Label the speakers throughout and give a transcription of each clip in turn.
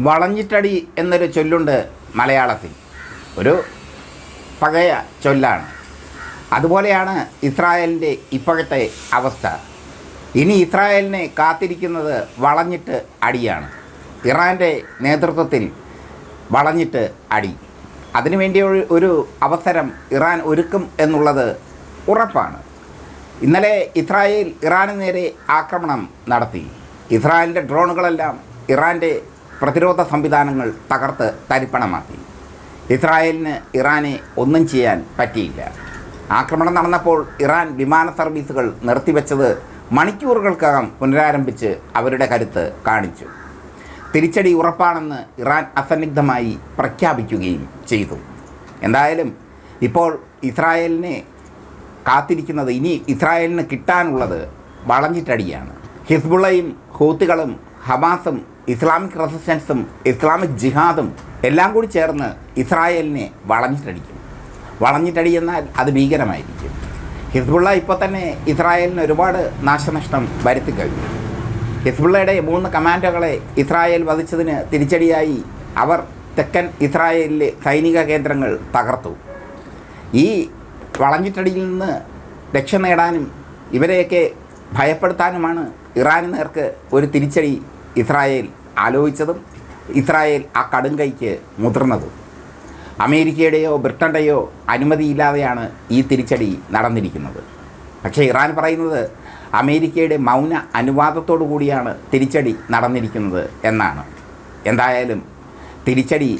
Speaker 1: വളഞ്ഞിട്ടടി എന്നൊരു ചൊല്ലുണ്ട് മലയാളത്തിൽ. ഒരു പഴയ ചൊല്ലാണ്. അതുപോലെയാണ് ഇസ്രായേലിന്റെ ഇപ്പോഴത്തെ അവസ്ഥ. ഇനി ഇസ്രായേലിനെ കാത്തിരിക്കുന്നത് വളഞ്ഞിട്ട് അടിയാണ്. ഇറാന്റെ നേതൃത്വത്തിൽ വളഞ്ഞിട്ട് അടി. അതിനുവേണ്ടി ഒരു അവസരം ഇറാൻ ഒരുക്കും എന്നുള്ളത് ഉറപ്പാണ്. ഇന്നലെ ഇസ്രായേൽ ഇറാന് നേരെ ആക്രമണം നടത്തി. ഇസ്രായേലിന്റെ ഡ്രോണുകളെല്ലാം ഇറാന്റെ പ്രതിരോധ സംവിധാനങ്ങൾ തകർത്ത് തരിപ്പണമാക്കി. ഇസ്രായേലിന് ഇറാനെ ഒന്നും ചെയ്യാൻ പറ്റിയില്ല. ആക്രമണം നടന്നപ്പോൾ ഇറാൻ വിമാന സർവീസുകൾ നിർത്തിവെച്ചത് മണിക്കൂറുകൾക്കകം പുനരാരംഭിച്ച് അവരുടെ കരുത്ത് കാണിച്ചു. തിരിച്ചടി ഉറപ്പാണെന്ന് ഇറാൻ അസന്നിഗ്ധമായി പ്രഖ്യാപിക്കുകയും ചെയ്തു. എന്തായാലും ഇപ്പോൾ ഇസ്രായേലിനെ കാത്തിരിക്കുന്നത് ഇനി ഇസ്രായേലിന് കിട്ടാനുള്ളത് വളഞ്ഞിട്ടടിയാണ്. ഹിസ്ബുള്ളയും ഹൂത്തികളും ഹമാസും ഇസ്ലാമിക് റെസിസ്റ്റൻസും ഇസ്ലാമിക് ജിഹാദും എല്ലാം കൂടി ചേർന്ന് ഇസ്രായേലിനെ വളഞ്ഞിട്ടടിക്കും. വളഞ്ഞിട്ടടിയെന്നാൽ അത് ഭീകരമായിരിക്കും. ഹിസ്ബുള്ള ഇപ്പോൾ തന്നെ ഇസ്രായേലിന് ഒരുപാട് നാശനഷ്ടം വരുത്തി കഴിഞ്ഞു. ഹിസ്ബുള്ളയുടെ മൂന്ന് കമാൻഡോകളെ ഇസ്രായേൽ വധിച്ചതിന് തിരിച്ചടിയായി അവർ തെക്കൻ ഇസ്രായേലിലെ സൈനിക കേന്ദ്രങ്ങൾ തകർത്തു. ഈ വളഞ്ഞിട്ടടിയിൽ നിന്ന് രക്ഷ നേടാനും ഇവരെയൊക്കെ ഭയപ്പെടുത്താനുമാണ് ഇറാന് നേർക്ക് ഒരു തിരിച്ചടി ഇസ്രായേൽ ആലോചിച്ചതും ഇസ്രായേൽ ആ കടുംകൈക്ക് മുതിർന്നതും. അമേരിക്കയുടെയോ ബ്രിട്ടന്റെയോ അനുമതിയില്ലാതെയാണ് ഈ തിരിച്ചടി നടന്നിരിക്കുന്നത്. പക്ഷേ ഇറാൻ പറയുന്നത് അമേരിക്കയുടെ മൗന അനുവാദത്തോടു കൂടിയാണ് തിരിച്ചടി നടന്നിരിക്കുന്നത് എന്നാണ്. എന്തായാലും തിരിച്ചടി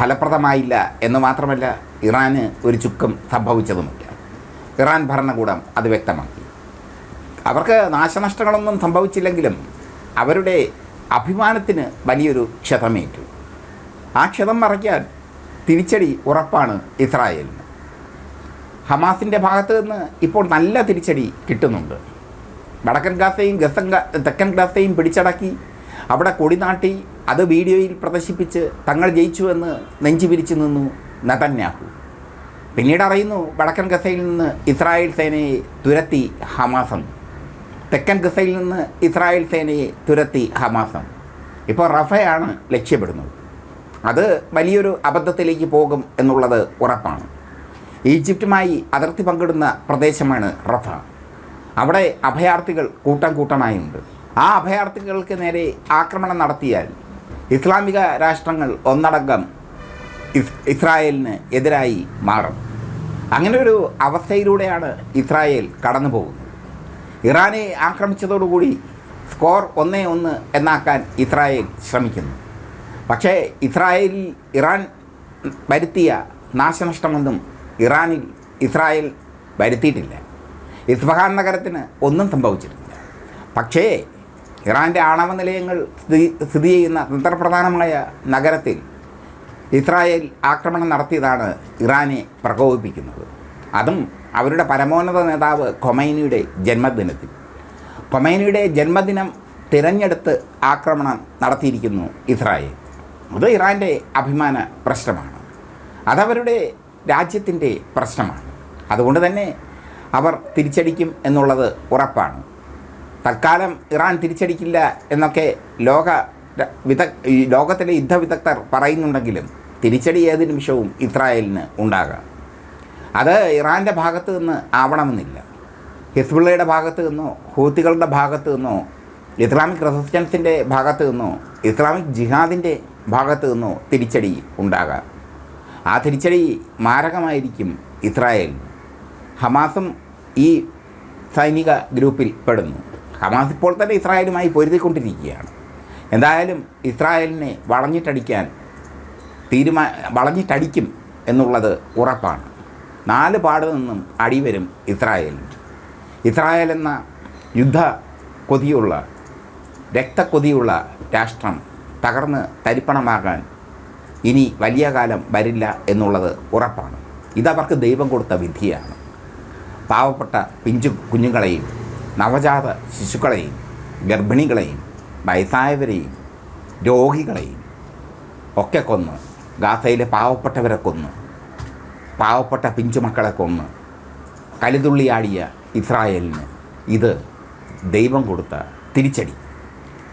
Speaker 1: ഫലപ്രദമായില്ല എന്ന് മാത്രമല്ല ഇറാന് ഒരു ചുക്കം സംഭവിച്ചതുമില്ല. ഇറാൻ ഭരണകൂടം അത് വ്യക്തമാക്കി. അവർക്ക് നാശനഷ്ടങ്ങളൊന്നും സംഭവിച്ചില്ലെങ്കിലും അവരുടെ അഭിമാനത്തിന് വലിയൊരു ക്ഷതമേറ്റു. ആ ക്ഷതം മറയ്ക്കാൻ തിരിച്ചടി ഉറപ്പാണ് ഇസ്രായേലിന്. ഹമാസിന്റെ ഭാഗത്തു നിന്ന് ഇപ്പോൾ നല്ല തിരിച്ചടി കിട്ടുന്നുണ്ട്. വടക്കൻ ഗാസയും ഗസൻ തെക്കൻ ഗാസയും പിടിച്ചടക്കി അവിടെ കൊടി നാട്ടി അത് വീഡിയോയിൽ പ്രദർശിപ്പിച്ച് തങ്ങൾ ജയിച്ചുവെന്ന് നെഞ്ചു പിരിച്ചു നിന്നു നതന്യാഹു. പിന്നീട് അറിയുന്നു വടക്കൻ ഗസയിൽ നിന്ന് ഇസ്രായേൽ സേനയെ തുരത്തി ഹമാസം തെക്കൻ ഗസയിൽ നിന്ന് ഇസ്രായേൽ സേനയെ തുരത്തി ഹമാസം. ഇപ്പോൾ റഫയാണ് ലക്ഷ്യപ്പെടുന്നത് അത് വലിയൊരു അബദ്ധത്തിലേക്ക് പോകും എന്നുള്ളത് ഉറപ്പാണ്. ഈജിപ്തുമായി അതിർത്തി പങ്കിടുന്ന പ്രദേശമാണ് റഫ. അവിടെ അഭയാർത്ഥികൾ കൂട്ടം കൂട്ടമായുണ്ട്. ആ അഭയാർത്ഥികൾക്ക് നേരെ ആക്രമണം നടത്തിയാൽ ഇസ്ലാമിക രാഷ്ട്രങ്ങൾ ഒന്നടങ്കം ഇസ് ഇസ്രായേലിന് എതിരായി മാറും. അങ്ങനെ ഒരു അവസ്ഥയിലൂടെയാണ് ഇസ്രായേൽ കടന്നു പോകുന്നത് ഇറാനെ ആക്രമിച്ചതോടുകൂടി സ്കോർ ഒന്നേ ഒന്ന് എന്നാക്കാൻ ഇസ്രായേൽ ശ്രമിക്കുന്നു. പക്ഷേ ഇസ്രായേലിൽ ഇറാൻ വരുത്തിയ നാശനഷ്ടമൊന്നും ഇറാനിൽ ഇസ്രായേൽ വരുത്തിയിട്ടില്ല. ഇസ്ഫഹാൻ നഗരത്തിന് ഒന്നും സംഭവിച്ചിട്ടില്ല. പക്ഷേ ഇറാന്റെ ആണവ നിലയങ്ങൾ സ്ഥിതി സ്ഥിതി ചെയ്യുന്ന തന്ത്രപ്രധാനമായ നഗരത്തിൽ ഇസ്രായേൽ ആക്രമണം നടത്തിയതാണ് ഇറാനെ പ്രകോപിപ്പിക്കുന്നത്. അതും അവരുടെ പരമോന്നത നേതാവ് ഖൊമൈനിയുടെ ജന്മദിനത്തിൽ. ഖൊമൈനിയുടെ ജന്മദിനം തിരഞ്ഞെടുത്ത് ആക്രമണം നടത്തിയിരിക്കുന്നു ഇസ്രായേൽ. അത് ഇറാന്റെ അഭിമാന പ്രശ്നമാണ്. അതവരുടെ രാജ്യത്തിന്റെ പ്രശ്നമാണ്. അതുകൊണ്ട് തന്നെ അവർ തിരിച്ചടിക്കും എന്നുള്ളത് ഉറപ്പാണ്. തൽക്കാലം ഇറാൻ തിരിച്ചടിക്കില്ല എന്നൊക്കെ ലോക വിദ ലോകത്തിലെ യുദ്ധവിദഗ്ധർ പറയുന്നുണ്ടെങ്കിലും തിരിച്ചടി ഏത് നിമിഷവും ഇസ്രായേലിന് ഉണ്ടാകാം. അത് ഇറാന്റെ ഭാഗത്ത് നിന്ന് ആവണമെന്നില്ല. ഹിസ്ബുള്ളയുടെ ഭാഗത്ത് നിന്നോ ഹൂത്തികളുടെ ഭാഗത്ത് നിന്നോ ഇസ്ലാമിക് റെസിസ്റ്റൻസിന്റെ ഭാഗത്ത് നിന്നോ ഇസ്ലാമിക് ജിഹാദിന്റെ ഭാഗത്ത് നിന്നോ തിരിച്ചടി ഉണ്ടാകാം. ആ തിരിച്ചടി മാരകമായിരിക്കും ഇസ്രായേൽ. ഹമാസും ഈ സൈനിക ഗ്രൂപ്പിൽ പെടുന്നു. ഹമാസ് ഇപ്പോൾ തന്നെ ഇസ്രായേലുമായി പൊരുതിക്കൊണ്ടിരിക്കുകയാണ്. എന്തായാലും ഇസ്രായേലിനെ വളഞ്ഞിട്ടടിക്കാൻ തീരുമാ വളഞ്ഞിട്ടടിക്കും എന്നുള്ളത് ഉറപ്പാണ്. നാല് പാട് നിന്നും അടിവരും ഇസ്രായേലിന് ഇസ്രായേൽ എന്ന യുദ്ധ കൊതിയുള്ള രക്തക്കൊതിയുള്ള രാഷ്ട്രം തകർന്ന് തരിപ്പണമാകാൻ ഇനി വലിയ കാലം വരില്ല എന്നുള്ളത് ഉറപ്പാണ്. ഇതവർക്ക് ദൈവം കൊടുത്ത വിധിയാണ്. പാവപ്പെട്ട പിഞ്ചു കുഞ്ഞുങ്ങളെയും നവജാത ശിശുക്കളെയും ഗർഭിണികളെയും വയസ്സായവരെയും രോഗികളെയും ഒക്കെ കൊന്ന് ഗാസയിലെ പാവപ്പെട്ടവരെ കൊന്ന് പാവപ്പെട്ട പിഞ്ചുമക്കളെ കൊന്ന് കലിതുള്ളിയാടിയ ഇസ്രായേലിന് ഇത് ദൈവം കൊടുത്ത തിരിച്ചടി.